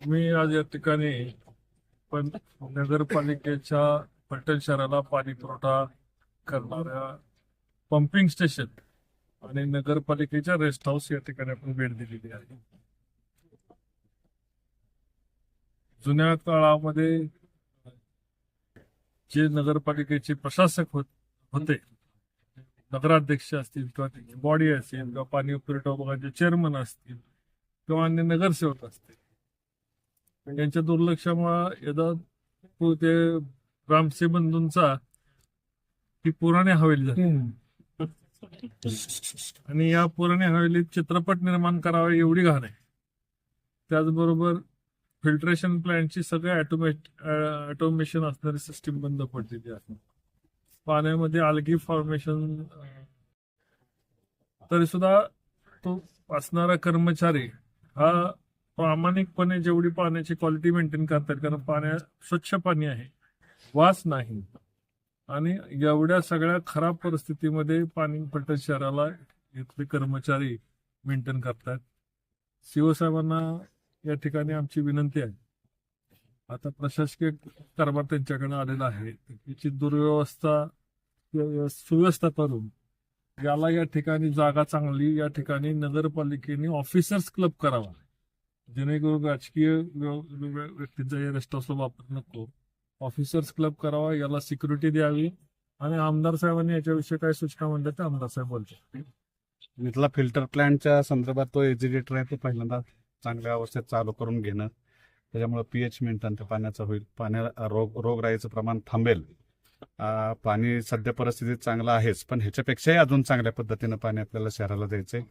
मी आज या ठिकाणी पण नगरपालिकेच्या पलटण शहराला पाणी पुरवठा करणाऱ्या पंपिंग स्टेशन आणि नगरपालिकेच्या रेस्ट हाऊस या ठिकाणी आपण भेट दिलेली आहे. जुन्या काळामध्ये जे नगरपालिकेचे प्रशासक होत होते नगराध्यक्ष असतील किंवा त्यांची बॉडी असेल किंवा पाणी पुरवठा विभागाचे चेअरमन असतील किंवा अन्य नगरसेवक असतील यांच्या दुर्लक्षामुळे यदा ते रामसे बंधूंचा ही पुराणे हवेली झाली. आणि या पुराणे हवेलीत चित्रपट निर्माण करावा एवढी घाण आहे. त्याचबरोबर फिल्ट्रेशन प्लॅन्टची सगळे ऑटोमेट ऑटोमेशन असणारी सिस्टीम बंद पडलेली आहे. पाण्यामध्ये आलगी फॉर्मेशन तरी सुद्धा तो असणारा कर्मचारी हा हो, प्रामाणिकपणे जेवढी पाण्याची क्वालिटी मेंटेन करतात कारण पाण्या स्वच्छ पाणी आहे. वास नाही. आणि एवढ्या सगळ्या खराब परिस्थितीमध्ये पाणी पलटण शहराला इथले कर्मचारी मेंटेन करतात. शिवसाहेबांना या ठिकाणी आमची विनंती आहे. आता प्रशासकीय कारभार त्यांच्याकडे आलेला आहे. त्याची दुर्व्यवस्था सुव्यवस्था करून याला या ठिकाणी जागा चांगली या ठिकाणी नगरपालिकेने ऑफिसर्स क्लब करावा. जेणेकरून राजकीय म्हणजे व्यक्तींचा या रेस्ट वापर नको. ऑफिसर्स क्लब करावा याला सिक्युरिटी द्यावी. आणि आमदार साहेबांनी याच्याविषयी काय सूचना म्हणतात ते आमदार साहेब बोलतात. इथला फिल्टर प्लॅन्टच्या संदर्भात तो एजिडेटर आहे तो पहिल्यांदा चांगल्या अवस्थेत चालू करून घेणं. त्याच्यामुळे पीएच मेंटेन त्या पाण्याचं होईल. पाण्या रोग रोगराईचं प्रमाण थांबेल. पाणी सध्या परिस्थितीत चांगलं आहेच पण ह्याच्यापेक्षाही अजून चांगल्या पद्धतीनं पाणी आपल्याला शहराला द्यायचंय.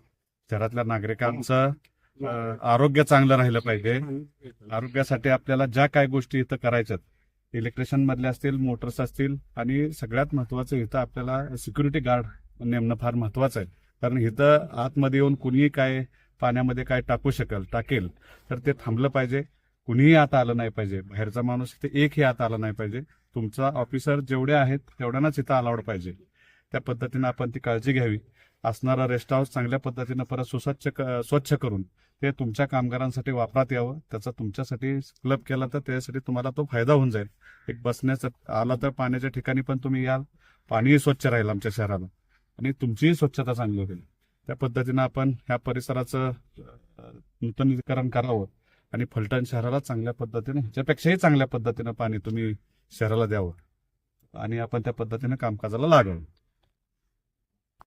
शहरातल्या नागरिकांचं आरोग्य चांगलं राहिलं पाहिजे. आरोग्यासाठी आपल्याला ज्या काय गोष्टी इथं करायच्यात इलेक्ट्रिशियन मधले असतील मोटर्स असतील आणि सगळ्यात महत्वाचं इथं आपल्याला सिक्युरिटी गार्ड नेमणं फार महत्वाचं आहे. कारण इथं आतमध्ये येऊन कुणीही काय पाण्यामध्ये काय टाकू शकेल टाकेल तर ते थांबलं पाहिजे. कुणीही आता आलं नाही पाहिजे. बाहेरचा माणूस इथे एकही आता आला नाही पाहिजे. तुमचा ऑफिसर जेवढे आहेत तेवढ्यांनाच इथं अलाउड पाहिजे. त्या पद्धतीनं आपण ती काळजी घ्यावी. असणारा रेस्ट हाऊस चांगल्या पद्धतीनं परत सुस्वच्छ क- स्वच्छ करून ते तुमच्या कामगारांसाठी वापरात यावं. त्याचा तुमच्यासाठी क्लब केला तर त्यासाठी तुम्हाला तो फायदा होऊन जाईल. एक बसण्याचं आला तर पाण्याच्या ठिकाणी पण तुम्ही याल. पाणीही स्वच्छ राहील आमच्या शहराला. आणि तुमचीही स्वच्छता चांगली होईल. त्या पद्धतीनं आपण ह्या परिसराचं नूतनीकरण करावं. आणि फलटण शहराला चांगल्या पद्धतीने ह्याच्यापेक्षाही चांगल्या पद्धतीनं पाणी तुम्ही शहराला द्यावं. आणि आपण त्या पद्धतीनं कामकाजाला लागावं